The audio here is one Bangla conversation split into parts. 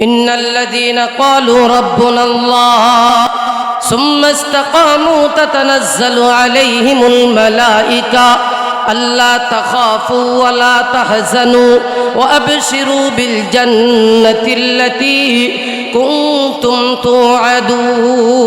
إن الذين قالوا ربنا الله ثم استقاموا تتنزل عليهم الملائكة ألا تخافوا ولا تحزنوا وأبشروا بالجنة التي كنتم توعدون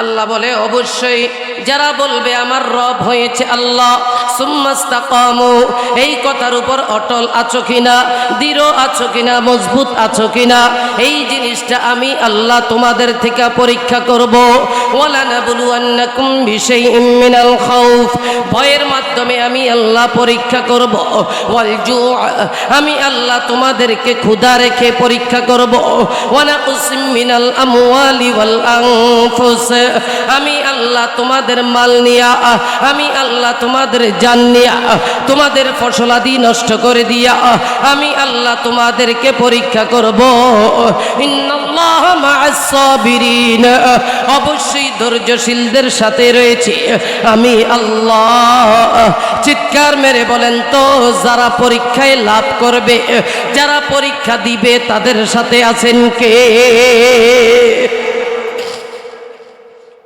আল্লাহ বলে অবশ্যই যারা বলবে আমার রব হয়েছে আল্লাহ সুম্মাস্তাকামু। এই কথার উপর অটল আছো কিনা? দৃঢ় আছো কিনা? মজবুত আছো কিনা? এই জিনিসটা আমি আল্লাহ তোমাদের থেকে পরীক্ষা করব। মিনাল খাউফ। ভয়ের মাধ্যমে আমি আল্লাহ পরীক্ষা করব। ওয়াল আমি আল্লাহ তোমাদেরকে ক্ষুধা রেখে পরীক্ষা করব। মিনাল আমওয়ালি ওয়াল আনফুস। আমি আল্লাহ তোমাদের মাল নিয়া, আমি আল্লাহ তোমাদের জান নিয়া তোমাদের ফসলাদি নষ্ট করে দিয়া আমি আল্লাহ তোমাদেরকে পরীক্ষা করব। অবশ্যই ধৈর্যশীলদের সাথে রয়েছে। আমি আল্লাহ চিৎকার মেরে বলেন তো, যারা পরীক্ষায় লাভ করবে, যারা পরীক্ষা দিবে, তাদের সাথে আছেন কে?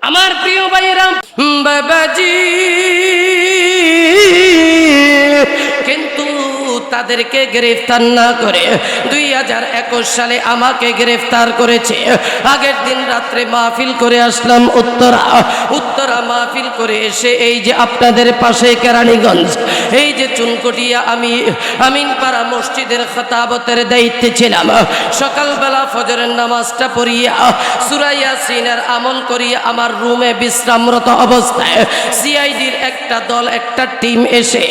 আমার প্রিয় ভাইয়েরা বাবাজি। তাদেরকে গ্রেফতার না করে। দুই হাজার একুশ সালে আমাকে গ্রেফতার করেছে। আগের দিন রাত্রে মাহফিল করে আসলাম উত্তরা। উত্তরা মাহফিল করে এসে এই যে আপনাদের পাশে কেরানীগঞ্জ, এই যে চুনকটিয়া আমি আমিন আমিনপাড়া মসজিদের খতাবতের দায়িত্বে ছিলাম। সকালবেলা ফজরের নামাজটা পড়িয়া সুরাইয়া সিনের আমল করিয়া আমার রুমে বিশ্রামরত অবস্থায় সিআইডির একটা দল, একটা টিম এসে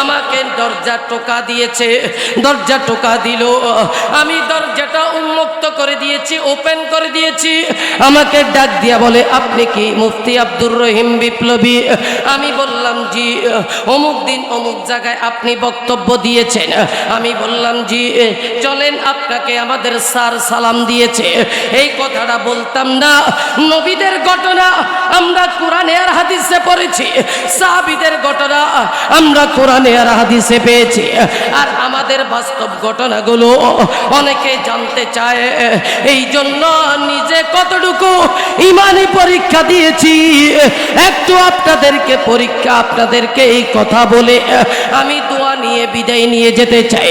আমাকে দরজা টোকা দিয়েছে। দরজা টোকা দিল। আমি দরজাটা উন্মুক্ত করে দিয়েছি, ওপেন করে দিয়েছি। আমাকে ডাক দিয়া বলে, আপনি কি মুফতি আব্দুর রহিম? বিপ্লবী, আমি বললাম, জি, অমুক দিন অমুক জায়গায় আপনি বক্তব্য দিয়েছেন। আমি বললাম, জি, চলেন আপনাকে আমাদের স্যার সালাম দিয়েছে। এই কথাটা বলতাম না। নবীদের ঘটনা আমরা কোরআনে আর হাদিসে পড়েছি। সাহাবিদের ঘটনা আমরা কোরআনে আর হাদিসে পেয়েছি। আর আমাদের বাস্তব ঘটনাগুলো অনেকে জানতে চায়। এই জন্য নিজে কতটুকু ইমানি পরীক্ষা দিয়েছি, একটু আপনাদেরকে পরীক্ষা, আপনাদেরকে এই কথা বলে আমি দোয়া নিয়ে বিদায় নিয়ে যেতে চাই।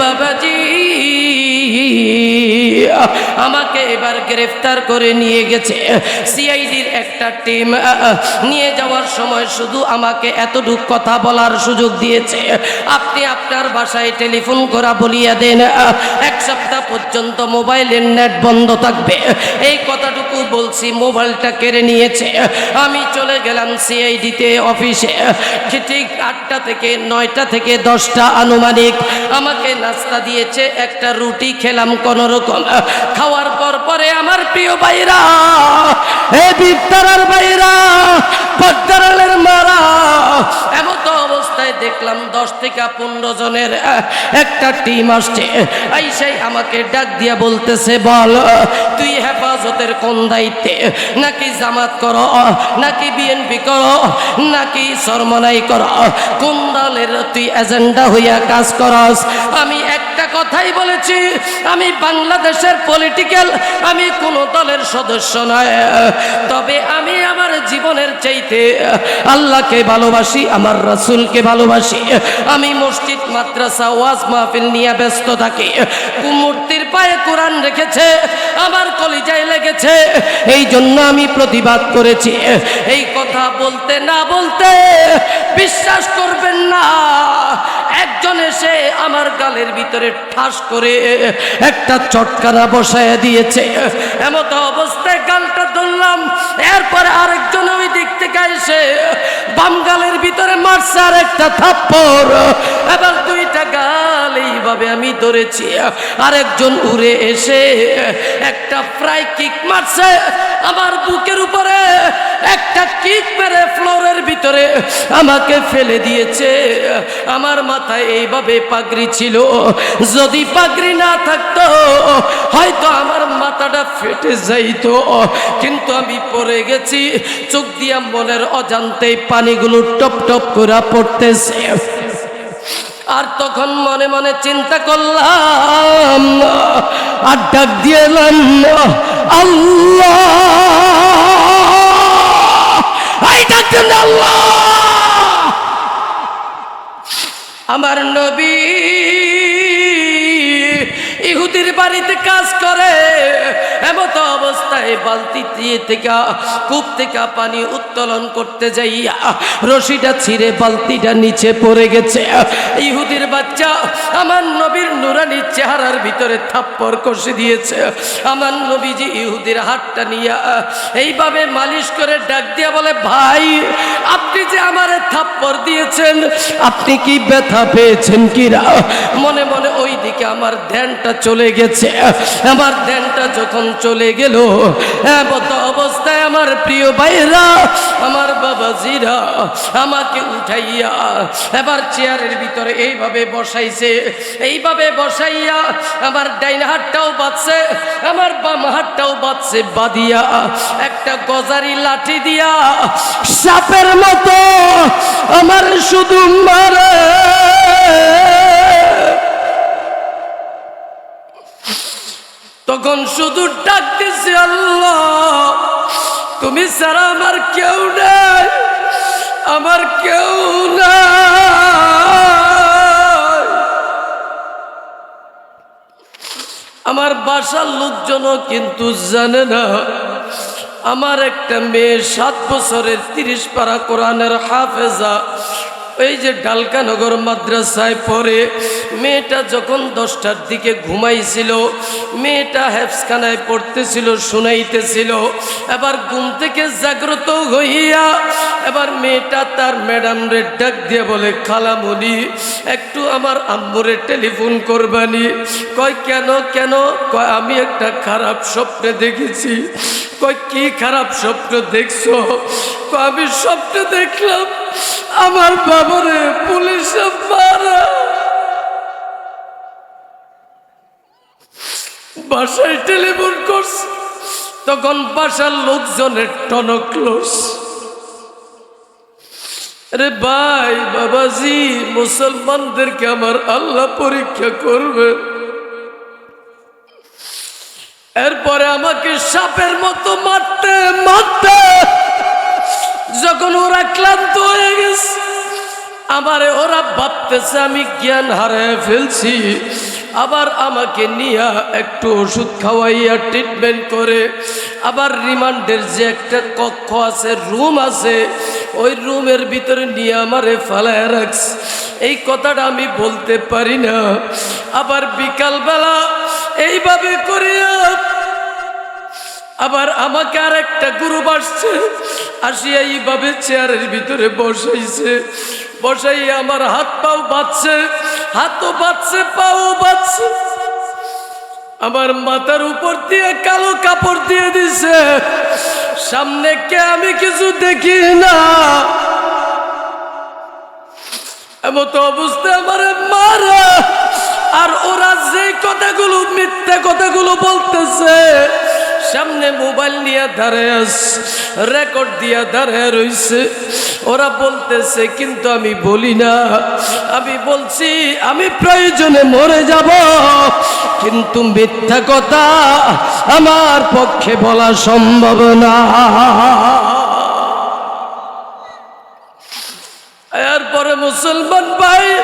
বাবাজি আমাকে এবার গ্রেফতার করে নিয়ে গেছে। সিআইডির একটা টিম নিয়ে যাওয়ার সময় শুধু আমাকে এতটুক কথা বলার সুযোগ দিয়েছে। আপনি আপনার বাসায় টেলিফোন করা বলিয়া দেন এক সপ্তাহ পর্যন্ত মোবাইলের নেট বন্ধ থাকবে। এই কথাটুকু বলছি, মোবাইলটা কেড়ে নিয়েছে। আমি চলে গেলাম সিআইডিতে অফিসে। ঠিক আটটা থেকে নয়টা থেকে দশটা আনুমানিক আমাকে নাস্তা দিয়েছে, একটা রুটি খেলাম কোনো রকম খাওয়ার পর পরে আমার প্রিয় ভাইরা, এ বিদ্যার ভাইরা পদ্মারালের মারা। এমন অবস্থায় দেখলাম দশ থেকে পনেরো জনের একটা টিম আসছে। আইসাই আমাকে ডাক দিয়া বলতেছে, বল, তুই হেফাজতের কোন দায়িত্বে? নাকি জামাত করো, নাকি বিএনপি করো, নাকি সরমনাই করো? কোন দলের তুই এজেন্ডা হইয়া কাজ করস? আমি একটা কথাই বলেছি, আমি বাংলাদেশের পলিটিক্যাল আমি কোন দলের সদস্য নয়। তবে আমি আমার জীবনের চাইতে আল্লাহকে ভালোবাসি, আমার রাসূলকে ভালোবাসি। আমি মসজিদ, মাদ্রাসা, ওয়াজ মাহফিল নিয়ে ব্যস্ত থাকি। মূর্তির পায়ে কোরআন রেখেছে, আমার কলিজায় লেগেছে। এই জন্য আমি প্রতিবাদ করেছি। এই কথা বলতে না বলতে বিশ্বাস করবেন না। একজন এসে আমার গালের ভিতরে ঠাস করে একটা চটকানা বসায় দিয়েছে। এমত অবস্থায় গালটা ধরলাম। এরপরে আরেকজন ওই দিক থেকে এসে বাম গালের ভিতরে মারছে আর একটা থাপ্পড়। এবার দুইটা গাল এইভাবে আমি ধরেছি। আরেকজন উড়ে এসে একটা ফ্রাই কিক মারছে। আমার বুকের উপরে একটা কিক মেরে ফ্লোরের ভিতরে আমাকে ফেলে দিয়েছে। আমার মাথায় এইভাবে পাগড়ি ছিল। যদি পাগড়ি না থাকতো, হয়তো আমার মাথাটা ফেটে যাইতো। কিন্তু আমি পড়ে গেছি, চোখ দিয়া মনের অজান্তেই পানিগুলো টপ টপ করে পড়তেছে। আর তখন মনে মনে চিন্তা করলাম, আর ডাক দিয়ে আল্লাহ! এই ডাক দিন আল্লাহ। আমার নবী ইহুদির বাড়িতে কাজ করে, এমত অবস্থায় বালতি দিয়ে থেকে, কূপ থেকে পানি উত্তোলন করতে যাইয়া রশিটা ছিঁড়ে বালতিটা নিচে পড়ে গেছে। ইহুদির বাচ্চা আমার নবীর নুরানির চেহারার ভিতরে থাপ্পড় কষে দিয়েছে। আমার নবীজি ইহুদির হাতটা নিয়ে এইভাবে মালিশ করে ডাক দিয়া বলে, ভাই, আপনি যে আমারে থাপ্পড় দিয়েছেন, আপনি কি ব্যথা পেয়েছেন কিরা? মনে মনে ওই দিকে আমার ধ্যানটা চলে গেছে। আমার ধ্যানটা যখন চলে গেল অবস্থায় আমার প্রিয় ভাইরা আমার বাবাজিরা আমাকে উঠাইয়া এবার চেয়ারের ভিতরে এইভাবে বসাইছে। এইভাবে বসাইয়া আমার ডাইন হাতটাও বাঁচছে আমার বাম হাতটাও বাঁচছে বাদিয়া একটা গজারি লাঠি দিয়া সাপের মতো আমার শুধু মারে তখন শুধু ডাকতেছি আল্লাহ, তুমি ছাড়া আমার কেউ নাই, আমার কেউ আমার বাসার লোকজনও কিন্তু জানে না, আমার একটা মেয়ে সাত বছরের তিরিশ পারা কোরআনের হাফেজা এই যে ডালকানগর মাদ্রাসায় পড়ে, মেয়েটা যখন দশটার দিকে ঘুমাইছিল, মেয়েটা হেফসখানায় পড়তেছিল, শুনাইতেছিল, এবার ঘুম থেকে জাগ্রত হইয়া এবার মেয়েটা তার ম্যাডাম রে ডাক দিয়ে বলে, খালামুনি, একটু আমার আম্মুরে টেলিফোন করবানি। কয়, কেন কেন? কয়, আমি একটা খারাপ স্বপ্নে দেখেছি। কয়, কি খারাপ স্বপ্ন দেখছ? আমি স্বপ্ন দেখলাম আমার বাবারে পুলিশে বাসায় টেলিফোন করছে। তখন বাসার লোকজনের টনক্লোস আরে ভাই, বাবাজি, মুসলমানদেরকে আমার আল্লাহ পরীক্ষা করবে। এরপরে আমাকে সাপের মতো মারতে মারতে। যখন ওরা ক্লান্ত হয়ে গেছে, আমারে ওরা ভাবতেছে, আমি জ্ঞান হারিয়ে ফেলছি। আবার আমাকে নিয়ে একটু ওষুধ খাওয়াইয়া ট্রিটমেন্ট করে। আবার রিমান্ডের যে একটা কক্ষ আছে রুম আছে, ওই রুমের ভিতরে নিয়ে আমারে ফালায় রাখছে। এই কথাটা আমি বলতে পারি না। আবার বিকালবেলা এইভাবে করিয়া আবার আমাকে আর একটা গ্রুপ আসছে। আসিয়া এইভাবে চেয়ারের ভিতরে বসাইছে। বসাইয়া আমার হাত পাও বাঁচছে হাতও বাঁচছে পাও বাঁচছে আমার মাথার উপর দিয়ে কালো কাপড় দিয়ে দিছে। সামনে কে আমি কিছু দেখি না। এমত অবস্থায় আমার মারা। আর ওরা যে কথাগুলো, মিথ্যা কথাগুলো বলতেছে সামনে মোবাইল নিয়ে দাঁড়ায় রেকর্ড দিয়া দাঁড়ায় রইছে। ওরা বলতেছে, কিন্তু আমি বলি না। আমি বলছি, আমি প্রয়োজনে মরে যাব, কিন্তু মিথ্যা কথা আমার পক্ষে বলা সম্ভব না। এরপরে মুসলমান ভাই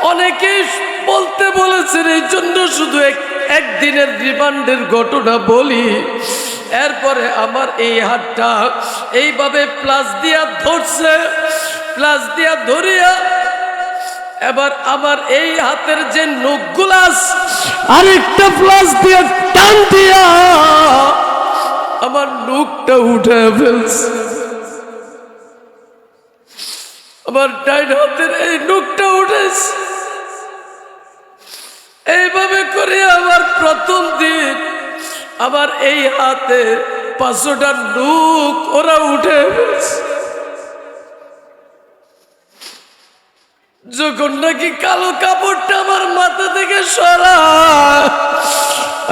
অনেকেই বলতে বলেছেন, এই জন্য শুধু এক- একদিনের রিমান্ডের ঘটনা বলি, এরপরে আমার এই হাতটা এইভাবে প্লাস দিয়া ধরছে, প্লাস দিয়া ধরিয়া এবার আমার এই হাতের যে নখগুলাস আরেকটা প্লাস দিয়ে টান দিয়া আমার নখটা উঠে ফেলছে। আমার ডাইন হাতের এই নখটা উঠেছে। এইভাবে করে আমার প্রথম দিন আমার এই হাতে পাঁচশোটা নুক ওরা উঠে যখন নাকি কালো কাপড়টা আমার মাথা থেকে সরা,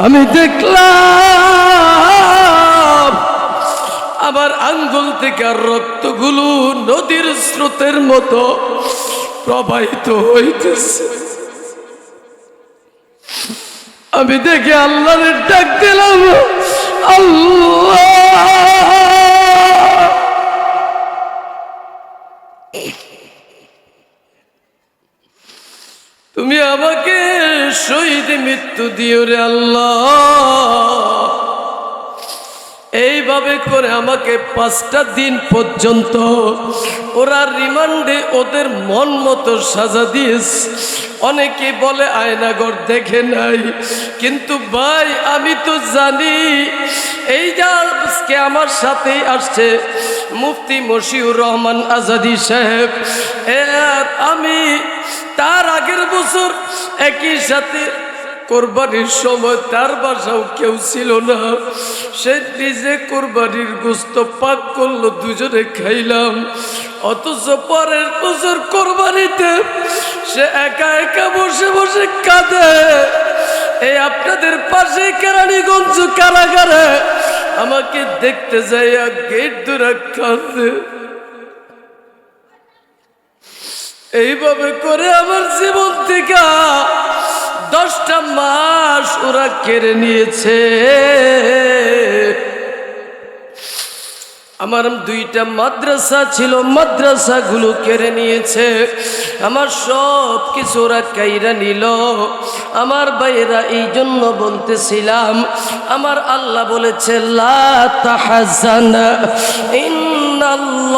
আমি দেখলাম আমার আঙ্গুল থেকে রক্তগুলো নদীর স্রোতের মতো প্রবাহিত হইতেছে। আমি দেখে আল্লাহের ডাক দিলাম। তুমি আমাকে শহীদ মৃত্যু দিও রে আল্লাহ। এইভাবে করে আমাকে পাঁচটা দিন পর্যন্ত ওরা রিমান্ডে ওদের মন মতো সাজা দিয়েছে। অনেকে বলে, আয়নাগর দেখে নাই। কিন্তু ভাই, আমি তো জানি, এই যে আজকে আমার সাথেই আসছে মুফতি মশিউর রহমান আজাদি সাহেব। আমি তার আগের বছর একই সাথে কোরবানির সময় তার বাসাও কেউ ছিল না। সে নিজে কোরবানির গোস্ত পাক করল, দুজনে খাইলাম। অথচ পরের বছর কোরবানিতে সে একা একা বসে বসে কাঁদে। এই আপনাদের পাশে কেরানীগঞ্জ কারাগারে আমাকে দেখতে যাইয়া গেট ধরে কাঁদে। এইভাবে করে আমার জীবন থেকে দশটা মাস ওরা কেড়ে নিয়েছে। আমার দুইটা মাদ্রাসা ছিল, মাদ্রাসাগুলো কেড়ে নিয়েছে। আমার সব কিছু ওরা কাইরা নিল। আমার ভাইয়েরা এই জন্য বলতেছিলাম, আমার আল্লাহ বলেছে, লা তাহাজান, ইন্নাল্লাহ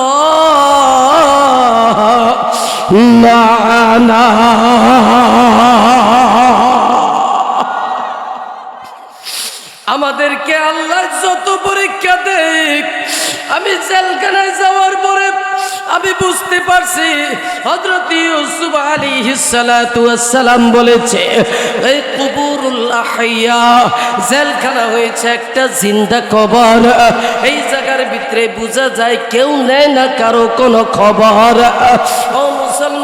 আমাদেরকে আল্লাহ যত পরীক্ষা দেখ আমি জেলখানায় যাওয়ার পরে আমি বুঝতে পারছি হজরত ইউসুফ আলী সালাম বলেছে, এই কুবুরুল আহাইয়া, জেলখানা হয়েছে একটা জিন্দা কবর। এই জায়গার ভিতরে বোঝা যায় কেউ নেয় না কারও কোনো খবর।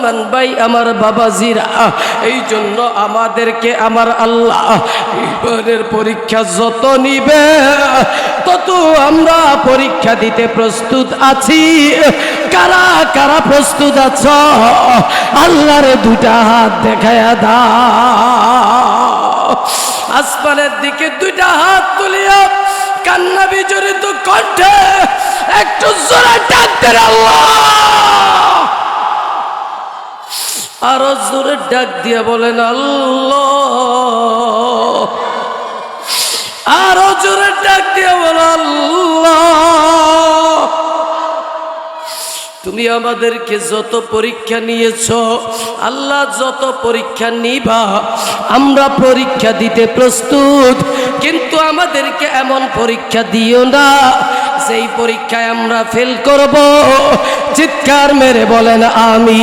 মুসলমান ভাই আমার বাবাজিরা এই জন্য আমাদেরকে আমার আল্লাহ ইমানের পরীক্ষা যত নিবে, তত আমরা পরীক্ষা দিতে প্রস্তুত আছি। কারা কারা প্রস্তুত আছ? আল্লাহর দুটা হাত দেখায়া দা আসমানের দিকে দুইটা হাত তুলিয়া কান্না বিজড়িত কণ্ঠে একটু জোরে ডাক আল্লাহ। আরও জোরে ডাক দিয়ে বলেন, আল্লাহ। আরও জোরে ডাক দিয়ে বলেন, আল্লাহ। তুমি আমাদেরকে যত পরীক্ষা নিয়েছ, আল্লাহ যত পরীক্ষা নিবা, আমরা পরীক্ষা দিতে প্রস্তুত। কিন্তু আমাদেরকে এমন পরীক্ষা দিও না। সেই পরীক্ষায় আমরা ফেল করব চিৎকার মেরে বলেন আমি